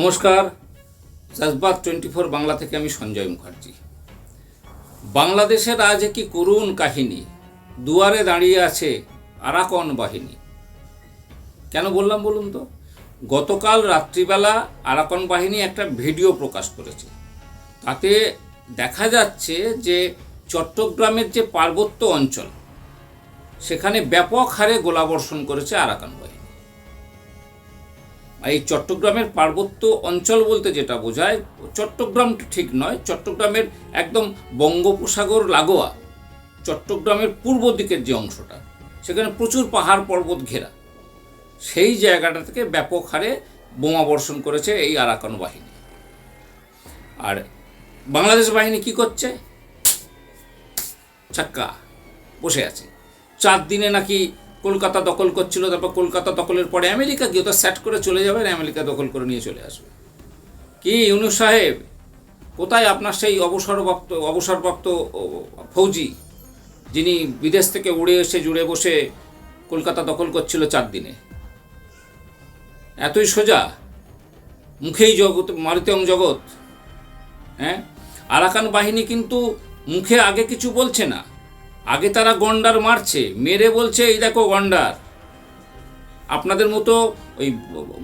নমস্কার। জাজবাত twenty four Bangla থেকে আমি সঞ্জয় মুখার্জি। বাংলাদেশের আজ কি করুণ কাহিনী, দুয়ারে দাঁড়িয়ে আছে আরাকন বাহিনী। কেন বললাম বলুন তো? গতকাল রাত্রিবেলা আরাকন বাহিনী একটা ভিডিও প্রকাশ করেছে। তাতে দেখা যাচ্ছে যে চট্টগ্রামের যে পার্বত্য অঞ্চল, সেখানে ব্যাপক হারে গোলাবর্ষণ করেছে আরাকান বাহিনী। এই চট্টগ্রামের পার্বত্য অঞ্চল বলতে যেটা বোঝায়, চট্টগ্রাম ঠিক নয়, চট্টগ্রামের একদম বঙ্গোপসাগর লাগোয়া, চট্টগ্রামের পূর্ব দিকের যে অংশটা, সেখানে প্রচুর পাহাড় পর্বত ঘেরা। সেই জায়গাটা থেকে ব্যাপক হারে বোমা বর্ষণ করেছে এই আরাকান বাহিনী। আর বাংলাদেশ বাহিনী কি করছে? চাক্কা বসে আছে। চার দিনে নাকি কলকাতা দখল করছিল, তারপর কলকাতা দখলের পরে আমেরিকা গিয়ে তো স্যাট করে চলে যাবে, আর আমেরিকা দখল করে নিয়ে চলে আসবে। কি ইউনুস সাহেব? কোথায় আপনার সেই অবসরপ্রাপ্ত অবসরপ্রাপ্ত ফৌজি, যিনি বিদেশ থেকে উড়ে এসে জুড়ে বসে কলকাতা দখল করছিল চার দিনে? এতই সোজা? মুখেই জগৎ, মারুতং জগৎ হ্যাঁ? আরাকান বাহিনী কিন্তু মুখে আগে কিছু বলছে না। আগে তারা গন্ডার মারছে, মেরে বলছে, এই দেখো গন্ডার। আপনাদের মতো ওই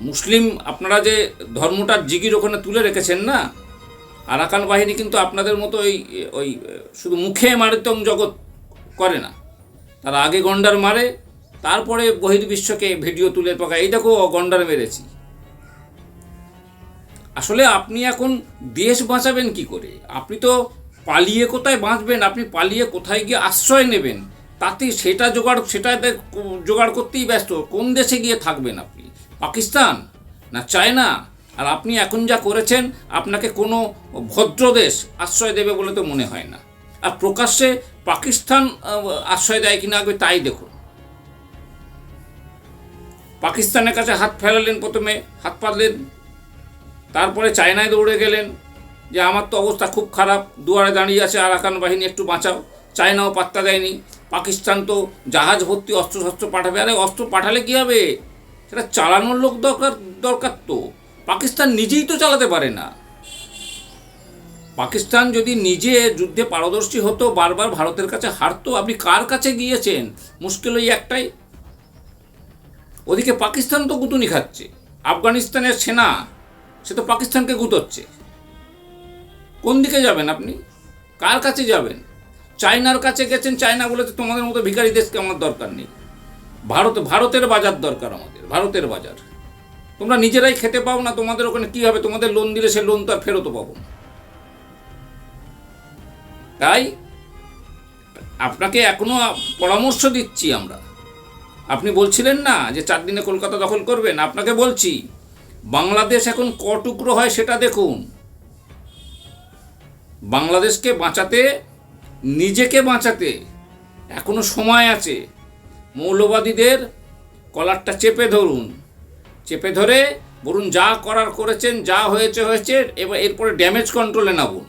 মুসলিম আপনারা যে ধর্মটার জিগির ওখানে তুলে রেখেছেন না? আরাকান বাহিনী কিন্তু আপনাদের মতো ওই ওই শুধু মুখে মারিতং জগৎ করে না। তারা আগে গন্ডার মারে, তারপরে বহির্বিশ্বকে ভিডিও তুলে পাকা এই দেখো গন্ডার মেরেছি। আসলে আপনি এখন দেশ বাঁচাবেন কি করে? আপনি তো পালিয়ে কোথায় বাঁচবেন? আপনি পালিয়ে কোথায় গিয়ে আশ্রয় নেবেন? তাতে সেটা জোগাড়, সেটাতে জোগাড় করতেই ব্যস্ত। কোন দেশে গিয়ে থাকবেন আপনি? পাকিস্তান না চায়না? আর আপনি এখন যা করেছেন, আপনাকে কোনো ভদ্র দেশ আশ্রয় দেবে বলে তো মনে হয় না। আর প্রকাশ্যে পাকিস্তান আশ্রয় দেয় কিনা আগে তাই দেখুন। পাকিস্তানের কাছে হাত ফেলালেন প্রথমে, হাত পাতলেন, তারপরে চায়নায় দৌড়ে গেলেন। যে আমার তো অবস্থা খুব খারাপ, দুয়ারে দাঁড়িয়ে আছে আরাকান বাহিনী, একটু বাঁচাও। চায়নাও পাত্তা দেয়নি। পাকিস্তান তো জাহাজ ভর্তি অস্ত্র শস্ত্র পাঠাবে। আরে অস্ত্র পাঠালে কী হবে? সেটা চালানোর লোক দরকার দরকার তো। পাকিস্তান নিজেই তো চালাতে পারে না। পাকিস্তান যদি নিজে যুদ্ধে পারদর্শী হতো, বারবার ভারতের কাছে হারতো, আপনি কার কাছে গিয়েছেন? মুশকিল ওই একটাই। ওদিকে পাকিস্তান তো গুতুনি খাচ্ছে। আফগানিস্তানের সেনা, সে তো পাকিস্তানকে গুতোচ্ছে। কোন দিকে যাবেন আপনি? কার কাছে যাবেন? চায়নার কাছে গেছেন, চায়না বলে তোমাদের মতো ভিখারি দেশকে আমার দরকার নেই। ভারত, ভারতের বাজার দরকার আমাদের, ভারতের বাজার। তোমরা নিজেরাই খেতে পাও না, তোমাদের ওখানে কী হবে? তোমাদের লোন দিলে সে লোন তো আর ফেরতও পাবো না। তাই আপনাকে এখনও পরামর্শ দিচ্ছি আমরা। আপনি বলছিলেন না যে চার দিনে কলকাতা দখল করবেন? আপনাকে বলছি, বাংলাদেশ এখন ক টুকরো হয় সেটা দেখুন। বাংলাদেশকে বাঁচাতে, নিজেকে বাঁচাতে এখনও সময় আছে। মৌলবাদীদের কলারটা চেপে ধরুন। চেপে ধরে বলুন, যা করার করেছেন, যা হয়েছে হয়েছে, এবার এরপরে ড্যামেজ কন্ট্রোলে নামুন।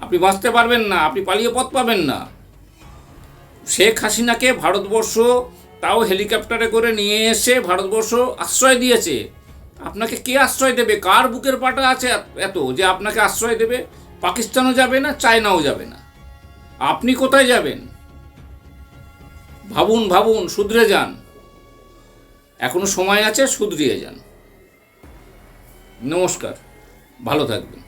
আপনি বাঁচতে পারবেন না, আপনি পালিয়ে পথ পাবেন না। শেখ হাসিনাকে ভারতবর্ষ তাও হেলিকপ্টারে করে নিয়ে এসে ভারতবর্ষ আশ্রয় দিয়েছে। আপনাকে কে আশ্রয় দেবে? কার বুকের পাটা আছে এত যে আপনাকে আশ্রয় দেবে? পাকিস্তানও যাবে না, চায়নাও যাবে না। আপনি কোথায় যাবেন? ভাবুন ভাবুন শুধরে যান। এখনও সময় আছে শুধরিয়ে যান। নমস্কার, ভালো থাকবেন।